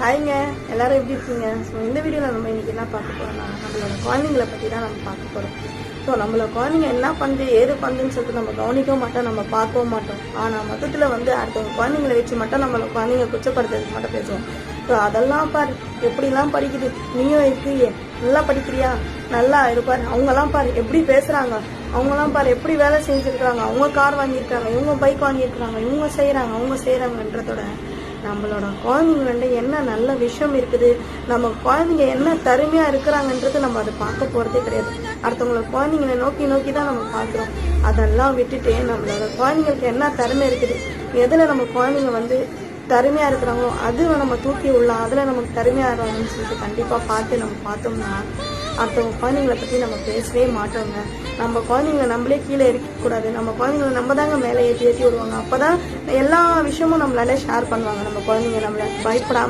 ஹாய்ங்க எல்லாரும் எப்படி இருக்கீங்க? ஸோ இந்த வீடியோவில் நம்ம இன்றைக்கி என்ன பார்க்க போகிறோம்னா நம்மளோட குழந்தைங்களை பற்றி தான் நம்ம பார்க்க போகிறோம் ஸோ நம்மளோட குழந்தைங்க என்ன பண்ணுது ஏது பண்ணுதுன்னு சொல்லிட்டு நம்ம கவனிக்கவும் மாட்டோம் நம்ம பார்க்கவும் மாட்டோம். ஆனால் மொத்தத்தில் வந்து அடுத்தவங்க குழந்தைங்கள வச்சு மட்டும் நம்மளோட குழந்தைங்க குச்சப்படுத்துறதுக்கு மட்டும் பேசுவோம். ஸோ அதெல்லாம் பாரு எப்படிலாம் படிக்குது? நீயும் இருக்கிறியே நல்லா படிக்கிறியா? நல்லா இருப்பாரு அவங்கெல்லாம் பாரு எப்படி பேசுகிறாங்க அவங்கெல்லாம் பாரு எப்படி வேலை செஞ்சுருக்குறாங்க? அவங்க கார் வாங்கியிருக்காங்க இவங்க பைக் வாங்கியிருக்கிறாங்க இவங்க செய்கிறாங்க அவங்க செய்கிறாங்கன்றதோட நம்மளோட குழந்தைங்கள்ட்ட என்ன நல்ல விஷயம் இருக்குது? நம்ம குழந்தைங்க என்ன தருமையா இருக்கிறாங்கன்றது நம்ம அதை பார்க்க போறதே கிடையாது. அடுத்தவங்கள குழந்தைங்களை நோக்கி நோக்கி தான் நம்ம பார்க்குறோம். அதெல்லாம் விட்டுட்டு நம்மளோட குழந்தைங்களுக்கு என்ன திறமை இருக்குது? எதுல நம்ம குழந்தைங்க வந்து தருமையா இருக்கிறாங்களோ அது நம்ம தூக்கி உள்ள அதுல நமக்கு தருமையா இருக்கணும்னு சொல்லிட்டு கண்டிப்பா பார்த்து நம்ம பார்த்தோம்னா அடுத்தவங்க குழந்தைங்கள பற்றி நம்ம பேசவே மாட்டோங்க. நம்ம குழந்தைங்கள நம்மளே கீழே இருக்கக்கூடாது நம்ம குழந்தைங்கள நம்ம தாங்க மேலே ஏற்றி ஏற்றி விடுவாங்க. அப்பதான் எல்லா விஷயமும் நம்மளால ஷேர் பண்ணுவாங்க. நம்ம குழந்தைங்க நம்மளை பயப்படாம